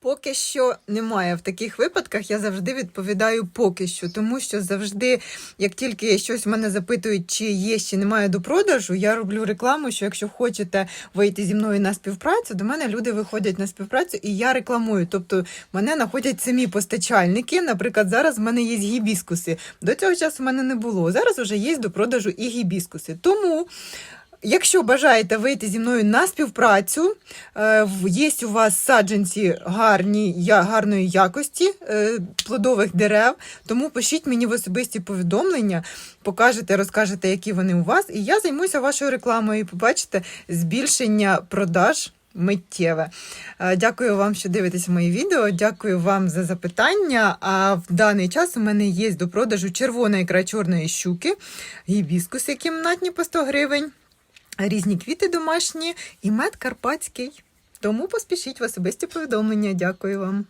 Поки що немає в таких випадках. Я завжди відповідаю поки що, тому що завжди, як тільки щось в мене запитують, чи є, чи немає до продажу, я роблю рекламу, що якщо хочете вийти зі мною на співпрацю, до мене люди виходять на співпрацю, і я рекламую. Тобто мене знаходять самі постачальники. Наприклад, зараз в мене є гібіскуси. До цього часу в мене не було. Зараз вже є до продажу і гібіскуси. Тому. Якщо бажаєте вийти зі мною на співпрацю, е, є у вас саджанці гарні, гарної якості е, плодових дерев, тому пишіть мені в особисті повідомлення, покажете, розкажете, які вони у вас, і я займуся вашою рекламою і побачите збільшення продаж. Миттєве. Е, Дякую вам, що дивитесь мої відео. Дякую вам за запитання. А в даний час у мене є до продажу червона ікра чорної щуки, гібіскуси кімнатні по 100 гривень різні квіти домашні і мед карпатський. Тому поспішіть в особисті повідомлення. Дякую вам.